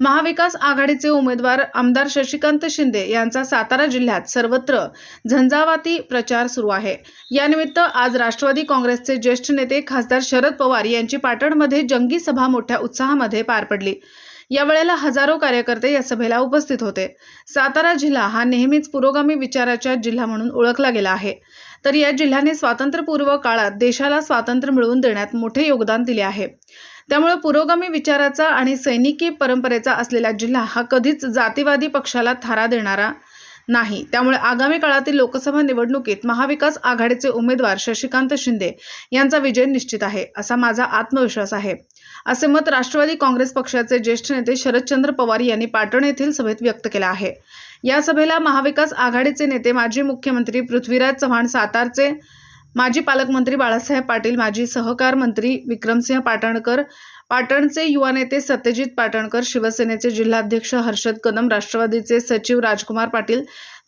महाविकास आघाडीचे उमेदवार आमदार शशिकांत शिंदे यांचा सातारा जिल्ह्यात सर्वत्र झंझावाती प्रचार सुरू आहे. यानिमित्त आज राष्ट्रवादी काँग्रेसचे ज्येष्ठ नेते खासदार शरद पवार यांची पाटणमध्ये जंगी सभा मोठ्या उत्साहामध्ये पार पडली. यावेळेला हजारो कार्यकर्ते या सभेला उपस्थित होते. सातारा जिल्हा हा नेहमीच पुरोगामी विचाराच्या जिल्हा म्हणून ओळखला गेला आहे. तर या जिल्ह्याने स्वातंत्र्यपूर्व काळात देशाला स्वातंत्र्य मिळवून देण्यात मोठे योगदान दिले आहे. त्यामुळे पुरोगामी विचाराचा आणि सैनिकी परंपरेचा असलेला जिल्हा हा कधीच जातीवादी पक्षाला थारा देणारा नाही. त्यामुळे आगामी काळातील लोकसभा निवडणुकीत महाविकास आघाडीचे उमेदवार शशिकांत शिंदे यांचा विजय निश्चित आहे असा माझा आत्मविश्वास आहे. असे मत राष्ट्रवादी काँग्रेस पक्षाचे ज्येष्ठ नेते शरदचंद्र पवार यांनी पाटण येथील सभेत व्यक्त केला आहे. या सभेला महाविकास आघाडीचे नेते माजी मुख्यमंत्री पृथ्वीराज चव्हाण सातारचे माजी पालकमंत्री बाळासाहेब पाटील माजी सहकार मंत्री विक्रमसिंह पाटणकर पाटणचे युवा नेते सत्यजित पाटणकर शिवसेनेचे जिल्हाध्यक्ष हर्षद कदम राष्ट्रवादीचे सचिव राजकुमार पाटील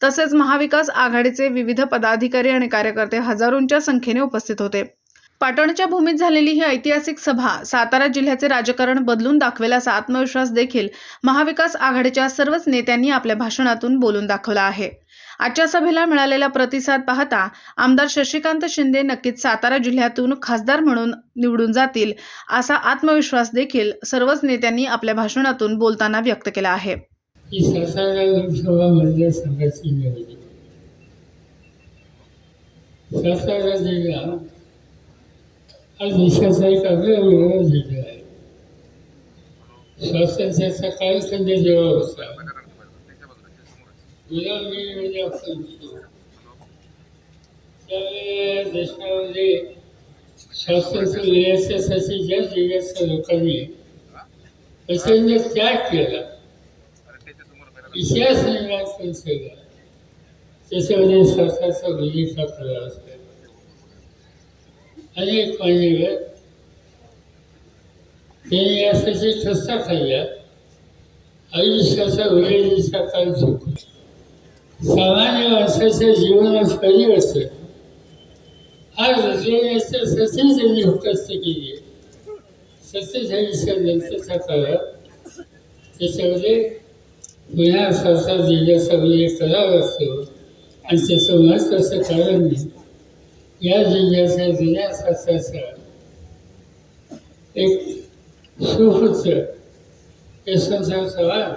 तसेच महाविकास आघाडीचे विविध पदाधिकारी आणि कार्यकर्ते हजारोंच्या संख्येने उपस्थित होते. पाटणच्या भूमीत झालेली ही ऐतिहासिक सभा सातारा जिल्ह्याचे राजकारण बदलून दाखवेल असा आत्मविश्वास देखील महाविकास आघाडीच्या सर्वच नेत्यांनी आपल्या भाषणातून बोलून दाखवला आहे. आजच्या सभेला मिळालेला प्रतिसाद पाहता आमदार शशिकांत शिंदे नक्कीच सातारा जिल्ह्यातून खासदार म्हणून निवडून जातील असा आत्मविश्वास देखील सर्वच नेत्यांनी आपल्या भाषणातून बोलताना व्यक्त केला आहे. सातारा सातारा जिल्हा हा देशाचा एक अग्रगण्य जिल्हा आहे. स्वातंत्र्याचा कालखंड जेव्हा होता गुलामीमध्ये आपण होतो त्यावेळेला देशामध्ये स्वातंत्र्य मिळण्याच्यासाठी ज्या जिल्ह्याच्या लोकांनी प्रचंड त्याग केला इतिहास निर्माण करून त्याच्यामध्ये सरकारचा भूमिका खरा असतो अनेक मान्यवर त्यांनी यासाठी ठसा खाल्ल्या आयुष्याचा उरेलीचा काळ चुकून सामान्य माणसाच्या असतं? आज हा रजवण्याच्यासाठी त्यांनी हुकस्त केली आहे सत्तेचाळीसच्या नंतरच्या काळात त्याच्यामध्ये पुन्हा सरकार जिल्ह्याचा उल्लेख तलाव असतो. आणि त्याचं महत्त्वाचं कारण या जिल्ह्याच्या जुन्या शासनाचा एक सुपुत्र यशवंतराव चव्हाण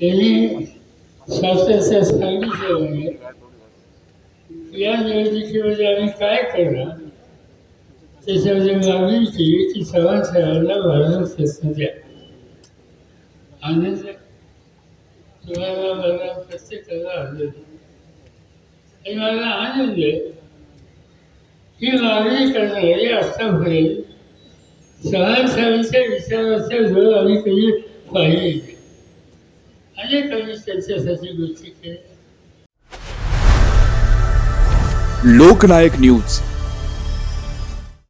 यांनी स्वातंत्र्य सांगितल्यामुळे या निवडणुकीमध्ये आम्ही काय करणार त्याच्यामध्ये मागणी केली की चव्हाण साहेबांना भारत रत्न द्या आनंद तुम्हाला मला प्रत्येकाला आनंद आणि मला आनंद आहे ही मागणी करणारी आतापर्यंत चव्हाण साहेबांच्या विचाराचा जोर आम्ही कधी पाहिजे नाही अनेक आम्ही त्यांच्यासाठी गोष्टी केल्या लोकनायक न्यूज.